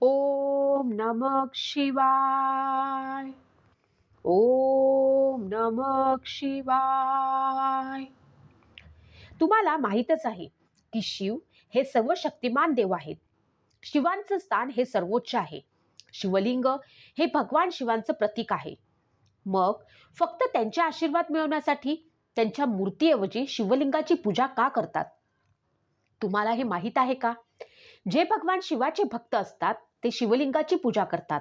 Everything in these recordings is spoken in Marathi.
ओम नमक शिवाय। ओम नमक शिवाय। तुम्हाला माहीतच आहे की शिव हे सर्व शक्तिमान देव आहेत. शिवांचं स्थान हे सर्वोच्च आहे. शिवलिंग हे भगवान शिवांचं प्रतीक आहे. मग फक्त त्यांचे आशीर्वाद मिळवण्यासाठी त्यांच्या मूर्तीऐवजी शिवलिंगाची पूजा का करतात? तुम्हाला हे माहीत आहे का? जे भगवान शिवाचे भक्त असतात ते शिवलिंगाची पूजा करतात.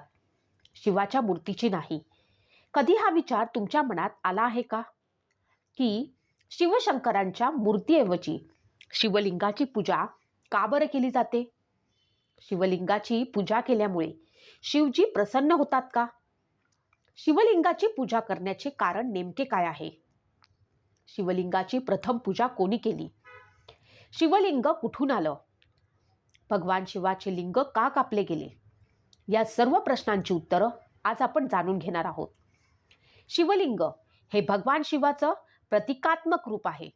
शिवाच्या मूर्तीची नाही. कधी हा विचार तुमच्या मनात आला आहे का? की शिवशंकरांच्या मूर्तीऐवजी शिवलिंगाची पूजा का बरं केली जाते? शिवलिंगाची पूजा केल्यामुळे शिवजी प्रसन्न होतात का? शिवलिंगाची पूजा करण्याचे कारण नेमके काय आहे? शिवलिंगाची प्रथम पूजा कोणी केली? शिवलिंग कुठून आलं? भगवान शिवाचे लिंग का कापले गेले? या सर्व प्रश्नांची उत्तरं आज आपण जाणून घेणार आहोत. शिवलिंग हे भगवान शिवाचं प्रतिकात्मक रूप आहे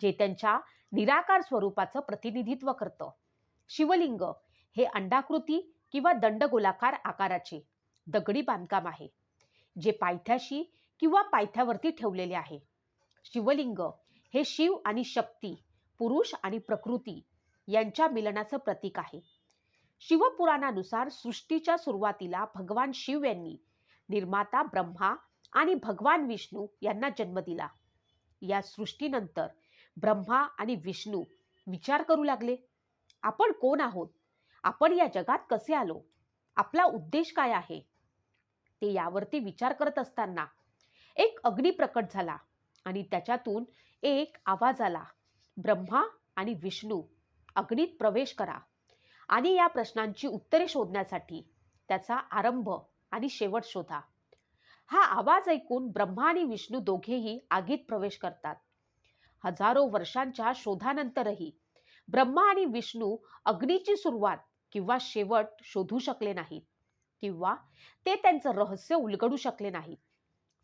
जे त्यांच्या निराकार स्वरूपाचं प्रतिनिधित्व करतं. शिवलिंग हे अंडाकृती किंवा दंडगोलाकार आकाराचे दगडी बांधकाम आहे जे पायथ्याशी किंवा पायथ्यावरती ठेवलेले आहे. शिवलिंग हे शिव आणि शक्ती पुरुष आणि प्रकृती यांच्या मिलनाचं प्रतीक आहे. शिवपुराणानुसार सृष्टीच्या सुरुवातीला भगवान शिव यांनी निर्माता ब्रह्मा आणि भगवान विष्णू यांना जन्म दिला. या सृष्टीनंतर ब्रह्मा आणि विष्णू विचार करू लागले. आपण कोण आहोत? आपण या जगात कसे आलो? आपला उद्देश काय आहे? ते यावरती विचार करत असताना एक अग्नी प्रकट झाला आणि त्याच्यातून एक आवाज आला. ब्रह्मा आणि विष्णू अग्नीत प्रवेश करा. आणि या प्रश्नांची उत्तरे शोधण्यासाठी त्याचा आरंभ आणि शेवट शोधा. हा आवाज ऐकून ब्रह्मा आणि विष्णू दोघेही आगीत प्रवेश करतात. हजारो वर्षांच्या शोधानंतरही ब्रह्मा आणि विष्णू अग्नीची सुरुवात किंवा शेवट शोधू शकले नाहीत किंवा ते त्यांचं रहस्य उलगडू शकले नाहीत.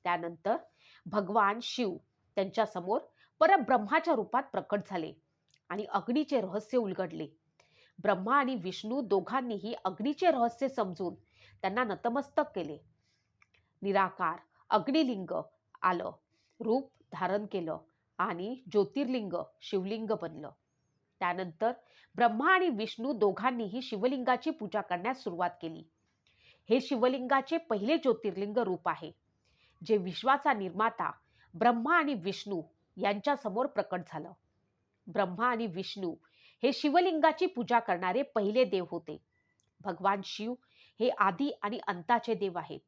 त्यानंतर भगवान शिव त्यांच्यासमोर परब्रह्माच्या रूपात प्रकट झाले. आणि अग्नीचे रहस्य उलगडले. ब्रह्मा आणि विष्णू दोघांनीही अग्नीचे रहस्य समजून त्यांना नतमस्तक केले. निराकार अग्निलिंग आलं. रूप धारण केलं आणि ज्योतिर्लिंग शिवलिंग बनलं. त्यानंतर ब्रह्मा आणि विष्णू दोघांनीही शिवलिंगाची पूजा करण्यास सुरुवात केली. हे शिवलिंगाचे पहिले ज्योतिर्लिंग रूप आहे. जे विश्वाचा निर्माता ब्रह्मा आणि विष्णू यांच्यासमोर प्रकट झालं. ब्रह्मा आणि विष्णू हे शिवलिंगाची पूजा करणारे पहिले देव होते. भगवान शिव हे आदी आणि अंताचे देव आहेत.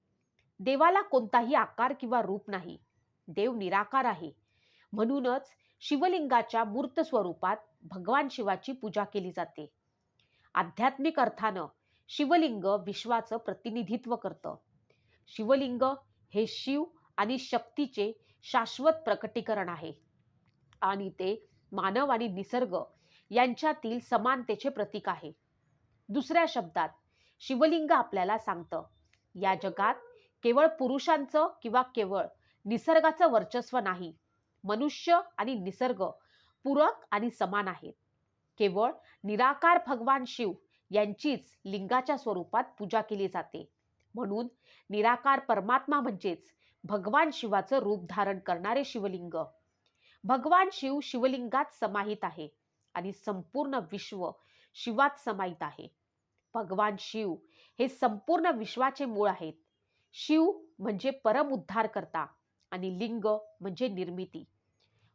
देवाला कोणताही आकार किंवा रूप नाही. देव निराकार आहे. म्हणूनच शिवलिंगाच्या मूर्त स्वरूपात भगवान शिवाची पूजा केली जाते. आध्यात्मिक अर्थानं शिवलिंग विश्वाचं प्रतिनिधित्व करतं. शिवलिंग हे शिव आणि शक्तीचे शाश्वत प्रकटीकरण आहे. आणि ते मानव आणि निसर्ग यांच्यातील समानतेचे प्रतीक आहे. दुसऱ्या शब्दात शिवलिंग आपल्याला सांगतं या जगात केवळ पुरुषांचं किंवा केवळ निसर्गाचं वर्चस्व नाही मनुष्य आणि निसर्ग पूरक आणि समान आहेत. केवळ निराकार भगवान शिव यांचीच लिंगाच्या स्वरूपात पूजा केली जाते. म्हणून निराकार परमात्मा म्हणजेच भगवान शिवाचं रूप धारण करणारे शिवलिंग. भगवान शिव शिवलिंगात समाहित आहे आणि संपूर्ण विश्व शिवात समाहित आहे. भगवान शिव हे संपूर्ण विश्वाचे मूळ आहेत. शिव म्हणजे परम उद्धार करता आणि लिंग म्हणजे निर्मिती.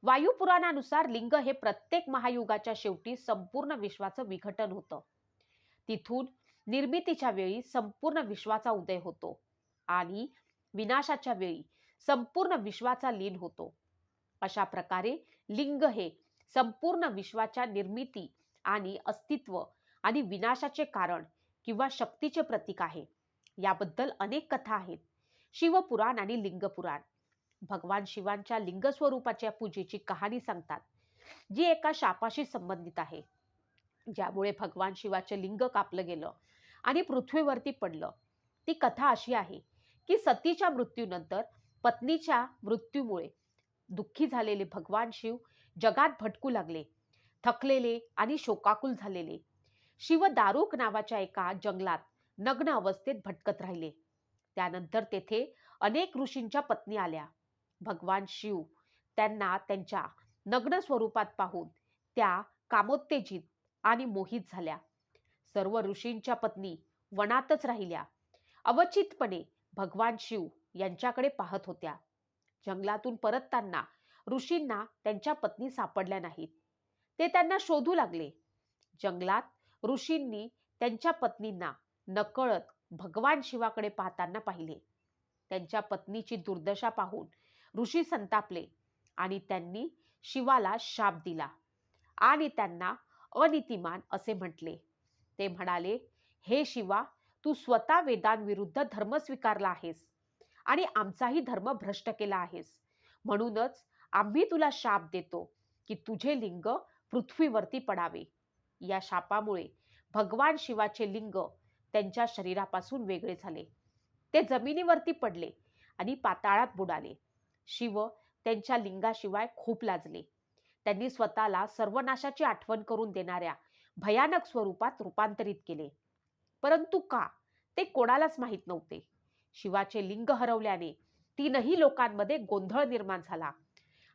वायुपुराणानुसार लिंग हे प्रत्येक महायुगाच्या शेवटी संपूर्ण विश्वाचं विघटन होतं. तिथून निर्मितीच्या वेळी संपूर्ण विश्वाचा उदय होतो आणि विनाशाच्या वेळी संपूर्ण विश्वाचा लीन होतो. अशा प्रकारे लिंग हे संपूर्ण विश्वाच्या निर्मिती आणि अस्तित्व आणि विनाशाचे कारण किंवा शक्तीचे प्रतीक आहे. याबद्दल अनेक कथा आहेत. शिवपुराण आणि लिंगपुराण. भगवान शिवांच्या लिंग स्वरूपाच्या पूजेची कहाणी सांगतात जी एका शापाशी संबंधित आहे. ज्यामुळे भगवान शिवाचे लिंग कापलं गेलं आणि पृथ्वीवरती पडलं. ती कथा अशी आहे की सतीच्या मृत्यूनंतर पत्नीच्या मृत्यूमुळे दुःखी झालेले भगवान शिव जगात भटकू लागले थकलेले आणि शोकाकुल झालेले. शिव दारुक नावाच्या एका जंगलात नग्न अवस्थेत भटकत राहिले. त्यानंतर तेथे अनेक ऋषींच्या पत्नी आल्या. भगवान शिव त्यांना त्यांच्या नग्न स्वरूपात पाहून त्या कामोत्तेजित आणि मोहित झाल्या. सर्व ऋषींच्या पत्नी वनातच राहिल्या. अवचितपणे भगवान शिव यांच्याकडे पाहत होत्या. जंगलातून परतताना ऋषींना त्यांच्या पत्नी सापडल्या नाहीत. ते त्यांना शोधू लागले. जंगलात ऋषींनी त्यांच्या पत्नींना नकळत भगवान शिवाकडे पाहताना पाहिले. त्यांच्या पत्नीची दुर्दशा पाहून ऋषी संतापले आणि त्यांनी शिवाला शाप दिला आणि त्यांना अनितिमान असे म्हटले. ते म्हणाले हे शिवा तू स्वतः वेदांविरुद्ध धर्म स्वीकारला आहेस. आणि आमचाही धर्म भ्रष्ट केला आहेस. म्हणूनच आम्ही तुला शाप देतो की तुझे लिंग पृथ्वीवरती पडावे. या शापामुळे भगवान शिवाचे लिंग त्यांच्या शरीरापासून वेगळे झाले. ते जमिनीवरती पडले आणि पाताळात बुडाले. शिव त्यांच्या लिंगाशिवाय खूप लाजले. त्यांनी स्वतःला सर्वनाशाची आठवण करून देणाऱ्या भयानक स्वरूपात रूपांतरित केले. परंतु का? ते कोणालाच माहीत नव्हते. शिवाचे लिंग हरवल्याने तीनही लोकांमध्ये गोंधळ निर्माण झाला.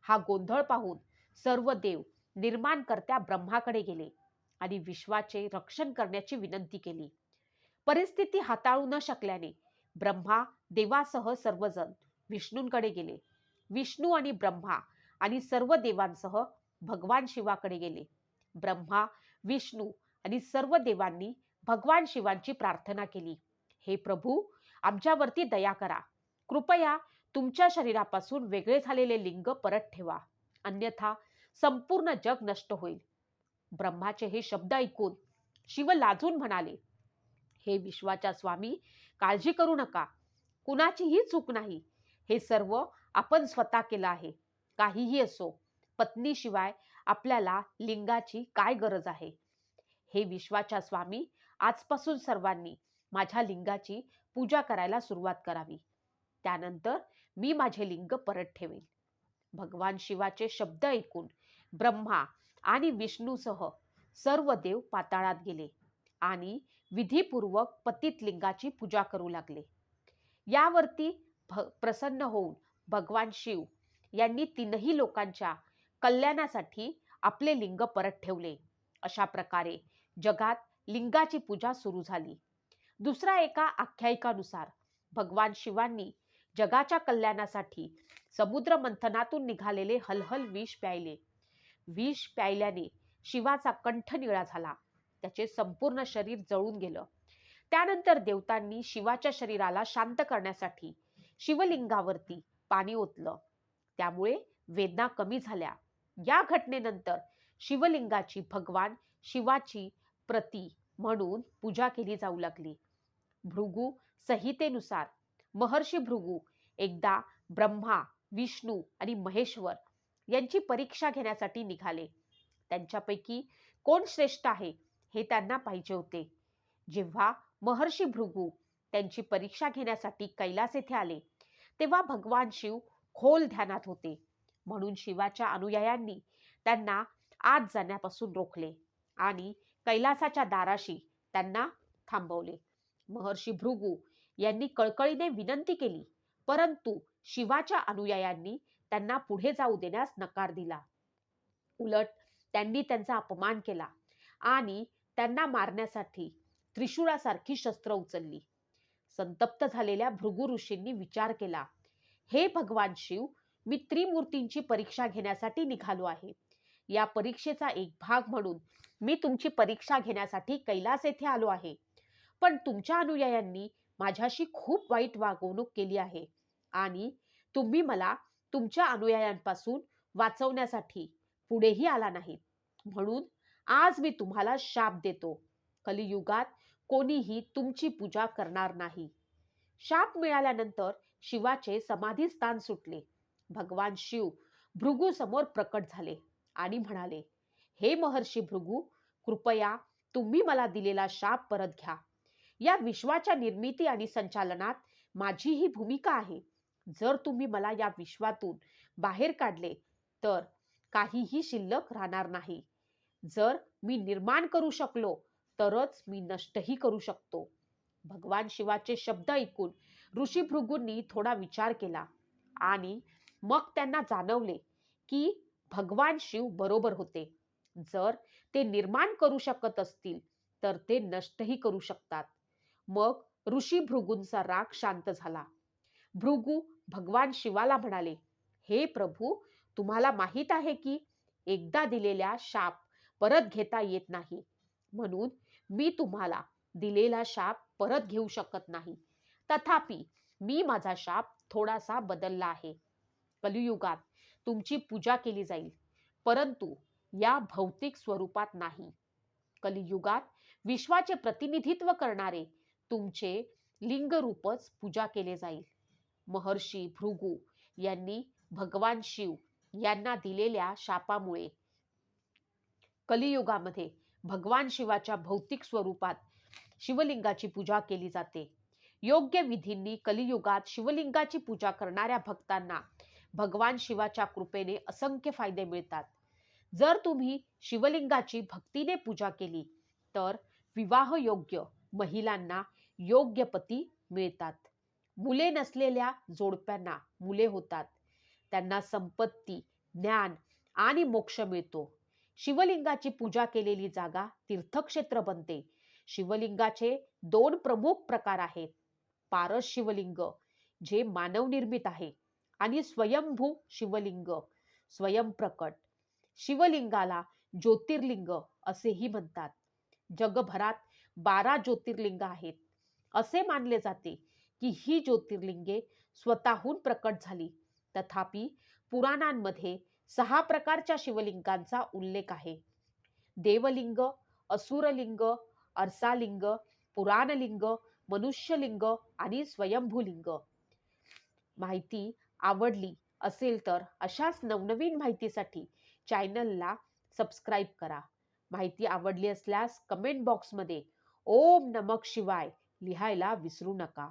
हा गोंधळ पाहून सर्व देव निर्माणकर्त्या ब्रह्माकडे गेले आणि विश्वाचे रक्षण करण्याची विनंती केली. परिस्थिती हाताळू न शकल्याने ब्रह्मा देवासह सर्वजण विष्णूंकडे गेले. विष्णू आणि ब्रह्मा आणि सर्व देवांसह भगवान शिवाकडे गेले. ब्रह्मा विष्णू आणि सर्व देवांनी भगवान शिवांची प्रार्थना केली. हे प्रभू आमच्यावरती दया करा. कृपया तुमच्या शरीरापासून वेगळे झालेले लिंग परत ठेवा. अन्यथा संपूर्ण जग नष्ट होईल. ब्रह्माचे हे शब्द ऐकून शिव लाजून म्हणाले हे विश्वाच्या स्वामी काळजी करू नका. कुणाचीही चूक नाही. हे सर्व आपण स्वतः केलं आहे. काहीही असो पत्नीशिवाय आपल्याला लिंगाची काय गरज आहे? हे विश्वाच्या स्वामी आजपासून सर्वांनी माझ्या लिंगाची पूजा करायला सुरुवात करावी. त्यानंतर मी माझे लिंग परत ठेवेन. भगवान शिवाचे शब्द ऐकून ब्रह्मा आणि विष्णूसह सर्व देव पाताळात गेले आणि विधीपूर्वक पतित लिंगाची पूजा करू लागले. यावरती भ प्रसन्न होऊन भगवान शिव यांनी तीनही लोकांच्या कल्याणासाठी आपले लिंग परत ठेवले. अशा प्रकारे जगात लिंगाची पूजा सुरू झाली. दुसऱ्या एका आख्यायिकानुसार भगवान शिवांनी जगाच्या कल्याणासाठी समुद्र मंथनातून निघालेले हलहल विष प्यायले. विष प्यायल्याने शिवाचा कंठ निळा झाला. त्याचे संपूर्ण शरीर जळून गेलं. त्यानंतर देवतांनी शिवाच्या शरीराला शांत करण्यासाठी शिवलिंगावरती पाणी ओतलं. त्यामुळे वेदना कमी झाल्या. या घटनेनंतर शिवलिंगाची भगवान शिवाची प्रती म्हणून पूजा केली जाऊ लागली. भृगू संहितेनुसार. महर्षी भृगू एकदा ब्रह्मा विष्णू आणि महेश्वर यांची परीक्षा घेण्यासाठी निघाले. त्यांच्यापैकी कोण श्रेष्ठ आहे हे त्यांना पाहिजे होते. जेव्हा महर्षी भृगू त्यांची परीक्षा घेण्यासाठी कैलास येथे आले तेव्हा भगवान शिव खोल ध्यानात होते. म्हणून शिवाच्या अनुयायांनी त्यांना आत जाण्यापासून रोखले आणि कैलासाच्या दाराशी त्यांना थांबवले. महर्षी भृगू यांनी कळकळीने विनंती केली. परंतु शिवाच्या अनुयायांनी त्यांना पुढे जाऊ देण्यास नकार दिला. उलट त्यांनी त्यांचा अपमान केला आणि त्यांना मारण्यासाठी त्रिशूळासारखी शस्त्र उचलली. संतप्त झालेल्या भृगु ऋषींनी विचार केला हे भगवान शिव मी त्रिमूर्तींची परीक्षा घेण्यासाठी निघालो आहे. या परीक्षेचा एक भाग म्हणून मी तुमची परीक्षा घेण्यासाठी कैलास येथे आलो आहे. पण तुमच्या अनुयायांनी माझ्याशी खूप वाईट वागवणूक केली आहे. आणि तुम्ही मला तुमच्या अनुयायांपासून वाचवण्यासाठी पुढेही आला नाही. म्हणून आज मी तुम्हाला शाप देतो. कलियुगात कोणीही तुमची पूजा करणार नाही. शाप मिळाल्यानंतर शिवाचे समाधी स्थान सुटले. भगवान शिव भृगू समोर प्रकट झाले आणि म्हणाले हे महर्षी भृगू कृपया तुम्ही मला दिलेला शाप परत घ्या. या विश्वाच्या निर्मिती आणि संचालनात माझी ही भूमिका आहे. जर तुम्ही मला या विश्वातून बाहेर काढले तर काहीही शिल्लक राहणार नाही. जर मी निर्माण करू शकलो तरच मी नष्टही करू शकतो. भगवान शिवाचे शब्द ऐकून ऋषी भृगूंनी थोडा विचार केला आणि मग त्यांना जाणवले की भगवान शिव बरोबर होते. जर ते निर्माण करू शकत असतील तर ते नष्टही करू शकतात. मग ऋषी भृगूंचा राग शांत झाला. भृगू भगवान शिवाला म्हणाले हे प्रभू तुम्हाला माहीत आहे की एकदा दिलेल्या शाप परत घेता येत नाही. म्हणून मी तुम्हाला दिलेला शाप परत घेऊ शकत नाही. तथापि मी माझा शाप थोडासा बदलला आहे. कलियुगात तुमची पूजा केली जाईल परंतु या भौतिक स्वरूपात नाही. कलियुगात विश्वाचे प्रतिनिधित्व करणारे तुमचे लिंगरूपच पूजा केले जाईल. महर्षी भृगू यांनी भगवान शिव यांना दिलेल्या शापामुळे कलियुगामध्ये भगवान शिवाच्या भौतिक स्वरूपात शिवलिंगाची पूजा केली जाते. योग्य विधींनी कलियुगात शिवलिंगाची पूजा करणाऱ्या भक्तांना भगवान शिवाच्या कृपेने असंख्य फायदे मिळतात. जर तुम्ही शिवलिंगाची भक्तीने पूजा केली तर विवाह योग्य महिलांना योग्य पती मिळतात. मुले नसलेल्या जोडप्यांना मुले होतात. त्यांना संपत्ती ज्ञान आणि मोक्ष मिळतो. शिवलिंगाची पूजा केलेली जागा तीर्थक्षेत्र बनते. शिवलिंगाचे दोन प्रमुख प्रकार आहेत. पारस शिवलिंग जे मानवनिर्मित आहे आणि स्वयंभू शिवलिंग स्वयंप्रकट शिवलिंगाला ज्योतिर्लिंग असेही म्हणतात. जगभरात बारा ज्योतिर्लिंग आहेत. असे मानले जाते की ही ज्योतिर्लिंगे स्वतःहून प्रकट झाली. तथापि पुराणांमध्ये सहा प्रकारच्या शिवलिंगांचा उल्लेख आहे. देवलिंग असुरलिंग अर्सालिंग पुराणलिंग मनुष्यलिंग आणि स्वयंभूलिंग. माहिती आवडली असेल तर अशाच नवनवीन माहितीसाठी चॅनलला सबस्क्राईब करा. माहिती आवडली असल्यास कमेंट बॉक्समध्ये ओम नमक शिवाय लिहायला विसरू नका.